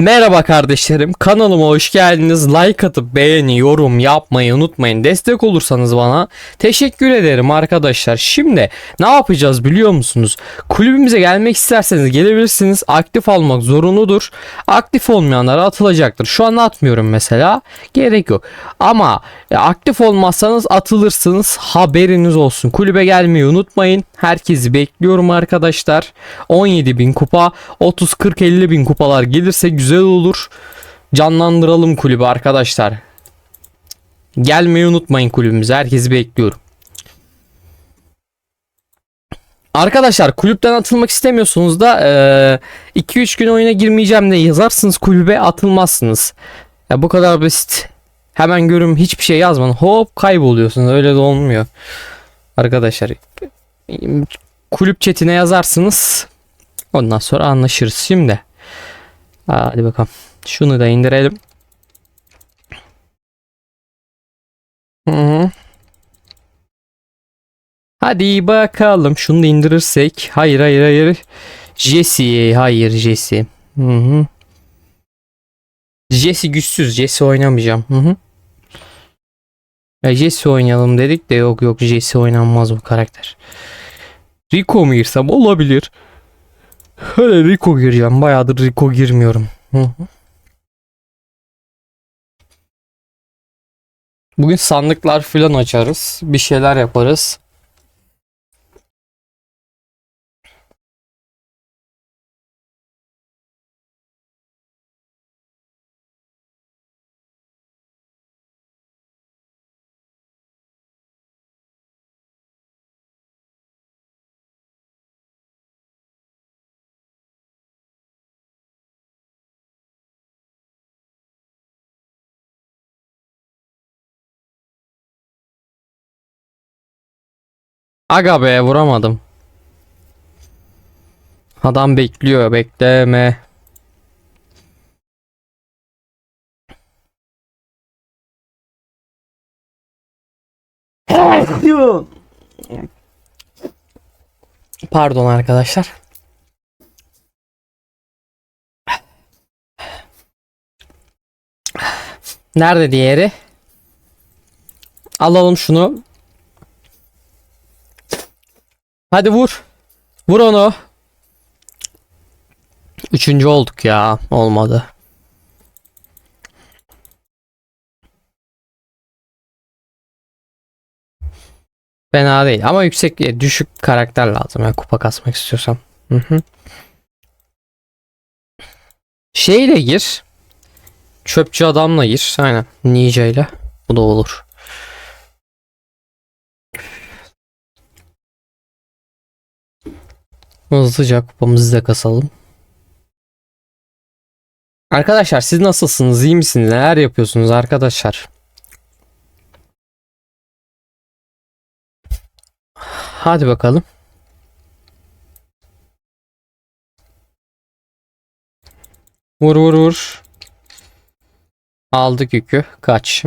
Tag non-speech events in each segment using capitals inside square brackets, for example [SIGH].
Merhaba kardeşlerim kanalıma hoş geldiniz. Like atıp beğeni yorum yapmayı unutmayın. Destek olursanız bana teşekkür ederim arkadaşlar. Şimdi ne yapacağız biliyor musunuz? Kulübümüze gelmek isterseniz gelebilirsiniz. Aktif almak zorunludur. Aktif olmayanlara atılacaktır. Şu an atmıyorum mesela. Gerek yok. Ama e, aktif olmazsanız atılırsınız. Haberiniz olsun. Kulübe gelmeyi unutmayın herkesi bekliyorum arkadaşlar 17 bin kupa 30 40 50 bin kupalar gelirse güzel olur canlandıralım kulübü arkadaşlar gelmeyi unutmayın kulübümüze herkesi bekliyorum Arkadaşlar kulüpten atılmak istemiyorsunuz da 2-3 gün oyuna girmeyeceğim de yazarsınız kulübe atılmazsınız. Ya bu kadar basit. Hemen görüm hiçbir şey yazmayın. Hop kayboluyorsunuz. Öyle de olmuyor. Arkadaşlar kulüp chatine yazarsınız. Ondan sonra anlaşırız. Şimdi hadi bakalım. Şunu da indirelim. Hı -hı. Hadi bakalım. Şunu da indirirsek. Hayır hayır hayır. Jesse. Hayır Jesse. Hı hı. Jesse güçsüz. Jesse oynamayacağım. Hı hı. Jesse oynayalım dedik de yok yok Jesse oynanmaz bu karakter. Rico mu girsem olabilir. Öyle Rico gireceğim. Bayağıdır Rico girmiyorum. Hı hı. Bugün sandıklar filan açarız. Bir şeyler yaparız. Aga be vuramadım. Adam bekliyor bekleme. Pardon arkadaşlar. Nerede diğeri? Alalım şunu. Hadi vur. Vur onu. Üçüncü olduk ya. Olmadı. Fena değil ama yüksek e, düşük karakter lazım ya kupa kasmak istiyorsam. Hı hı. Şeyle gir. Çöpçü adamla gir. Aynen. Ninja ile. Bu da olur. Hızlıca kupamızı da kasalım. Arkadaşlar siz nasılsınız? İyi misiniz? Neler yapıyorsunuz arkadaşlar? Hadi bakalım. Vur vur vur. Aldık yükü. Kaç.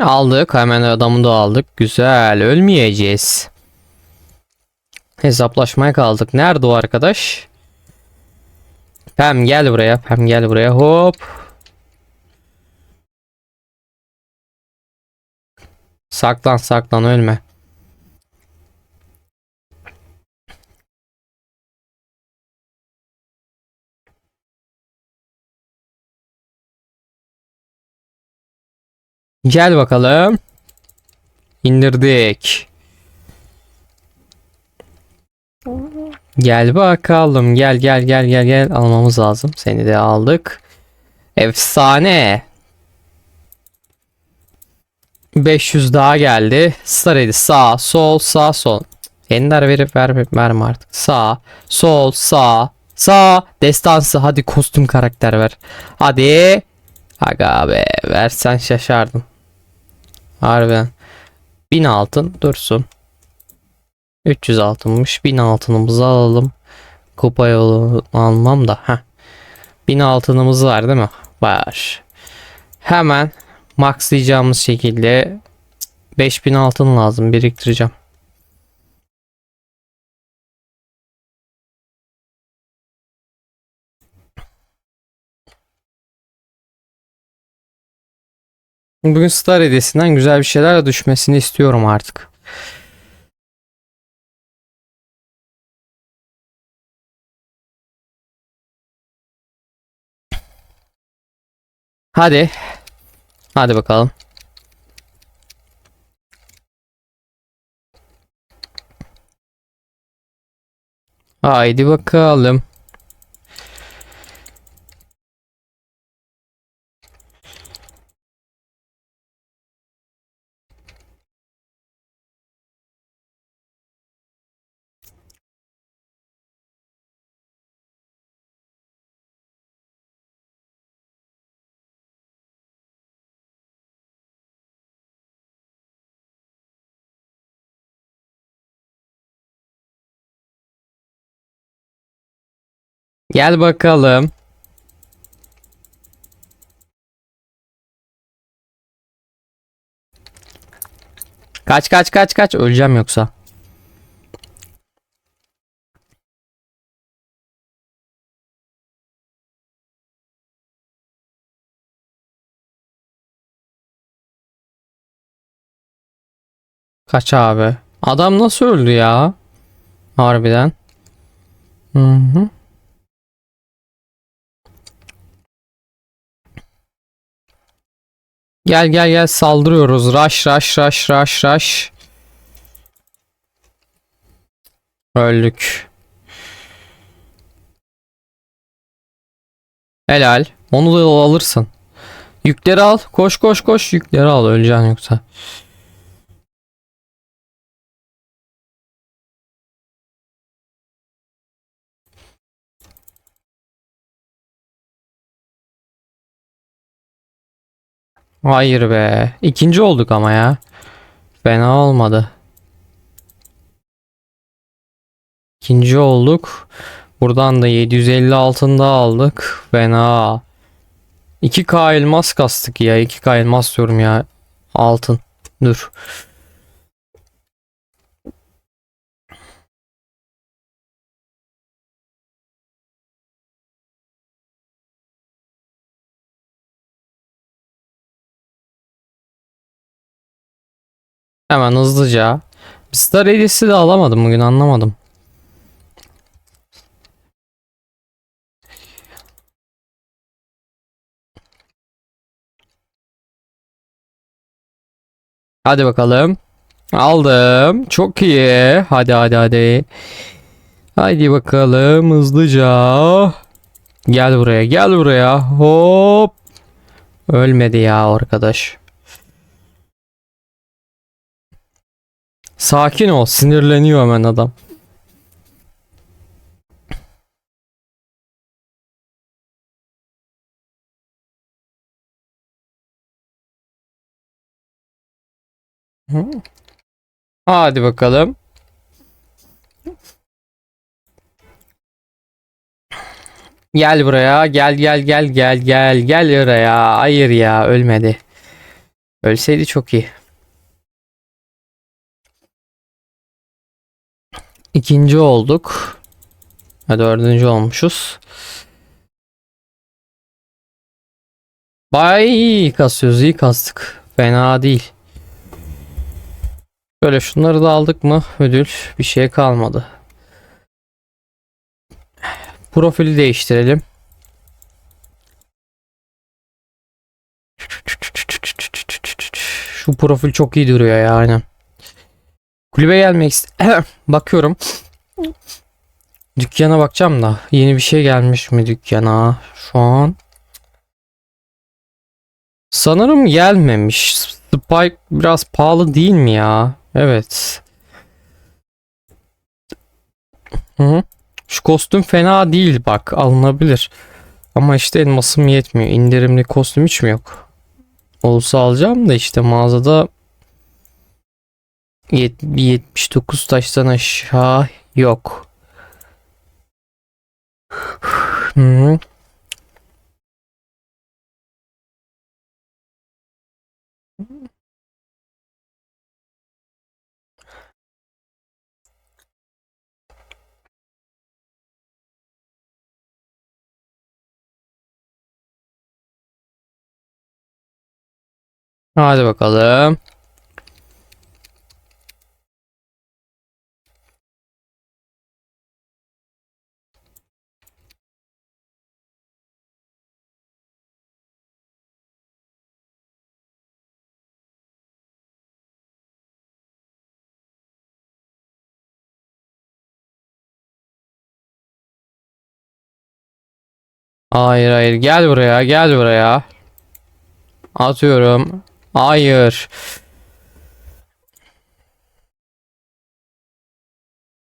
Aldık. Hemen adamı da aldık. Güzel. Ölmeyeceğiz. Hesaplaşmaya kaldık. Nerede o arkadaş? Pem gel buraya. Pem gel buraya. Hop. Saklan saklan ölme. Gel bakalım. İndirdik. Gel bakalım. Gel gel gel gel gel. Almamız lazım. Seni de aldık. Efsane. 500 daha geldi. Star Edis sağ sol sağ sol. Ender verip ver, verme artık. Sağ sol sağ sağ destansı hadi kostüm karakter ver. Hadi. Aga be versen şaşardım. Harbiden. 1000 altın dursun. 300 altınmış. 1000 altınımızı alalım. Kupa yolu almam da. Heh. 1000 altınımız var değil mi? Var. Hemen maxlayacağımız şekilde 5000 altın lazım biriktireceğim. Bugün Star hediyesinden güzel bir şeyler düşmesini istiyorum artık. Hadi. Hadi bakalım. Haydi bakalım. Gel bakalım. Kaç kaç kaç kaç öleceğim yoksa. Kaç abi. Adam nasıl öldü ya? Harbiden. Hı hı. Gel gel gel saldırıyoruz. Rush rush rush rush rush. Öldük. Helal. Onu da alırsın. Yükleri al. Koş koş koş. Yükleri al. Öleceksin yoksa. Hayır be. İkinci olduk ama ya. Fena olmadı. İkinci olduk. Buradan da 750 altında aldık. Fena. 2K elmas kastık ya. 2K elmas diyorum ya. Altın. Dur. Hemen hızlıca. Star hediyesi de alamadım bugün anlamadım. Hadi bakalım. Aldım. Çok iyi. Hadi hadi hadi. Hadi bakalım hızlıca. Gel buraya gel buraya. Hop. Ölmedi ya arkadaş. Sakin ol. Sinirleniyor hemen adam. Hadi bakalım. Gel buraya. Gel gel gel gel gel gel buraya. Hayır ya ölmedi. Ölseydi çok iyi. İkinci olduk. Ha, dördüncü olmuşuz. Bay iyi kasıyoruz. iyi kastık. Fena değil. Böyle şunları da aldık mı ödül bir şey kalmadı. Profili değiştirelim. Şu profil çok iyi duruyor ya aynen. Kulübe gelmek ist- [CLEARS THROAT] Bakıyorum. Dükkana bakacağım da yeni bir şey gelmiş mi dükkana şu an. Sanırım gelmemiş. Spike biraz pahalı değil mi ya? Evet. Hı. Şu kostüm fena değil bak alınabilir. Ama işte elmasım yetmiyor. İndirimli kostüm hiç mi yok? Olsa alacağım da işte mağazada 79 taştan aşağı yok. Hı. Hadi bakalım. Hayır hayır gel buraya gel buraya. Atıyorum. Hayır.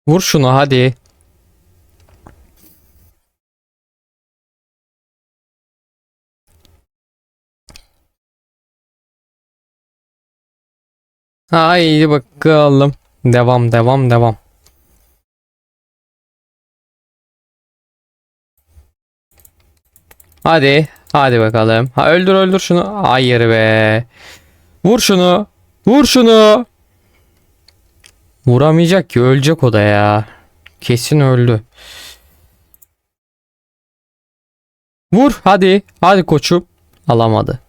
Vur şunu hadi. Haydi bakalım. Devam devam devam. Hadi. Hadi bakalım. Ha öldür öldür şunu. Hayır be. Vur şunu. Vur şunu. Vuramayacak ki ölecek o da ya. Kesin öldü. Vur hadi. Hadi koçum. Alamadı.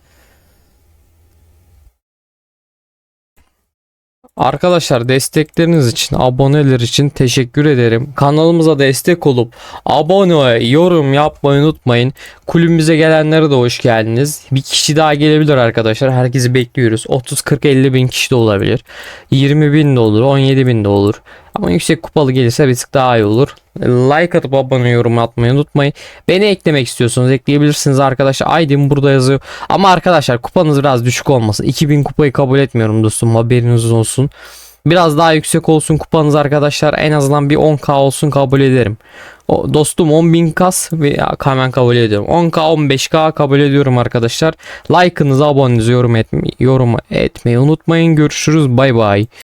Arkadaşlar destekleriniz için, aboneler için teşekkür ederim. Kanalımıza destek olup abone, yorum yapmayı unutmayın. Kulübümüze gelenlere de hoş geldiniz. Bir kişi daha gelebilir arkadaşlar. Herkesi bekliyoruz. 30, 40, 50 bin kişi de olabilir. 20 bin de olur, 17 bin de olur. Ama yüksek kupalı gelirse bir tık daha iyi olur. Like atıp abone, yorum atmayı unutmayın. Beni eklemek istiyorsanız ekleyebilirsiniz arkadaşlar. ID'm burada yazıyor. Ama arkadaşlar kupanız biraz düşük olmasın. 2000 kupayı kabul etmiyorum dostum. Haberiniz olsun. Biraz daha yüksek olsun kupanız arkadaşlar. En azından bir 10k olsun kabul ederim. O, dostum 10.000 kas ve hemen kabul ediyorum. 10k 15k kabul ediyorum arkadaşlar. Like'ınızı abonenizi yorum, etme, yorum etmeyi unutmayın. Görüşürüz. Bay bay.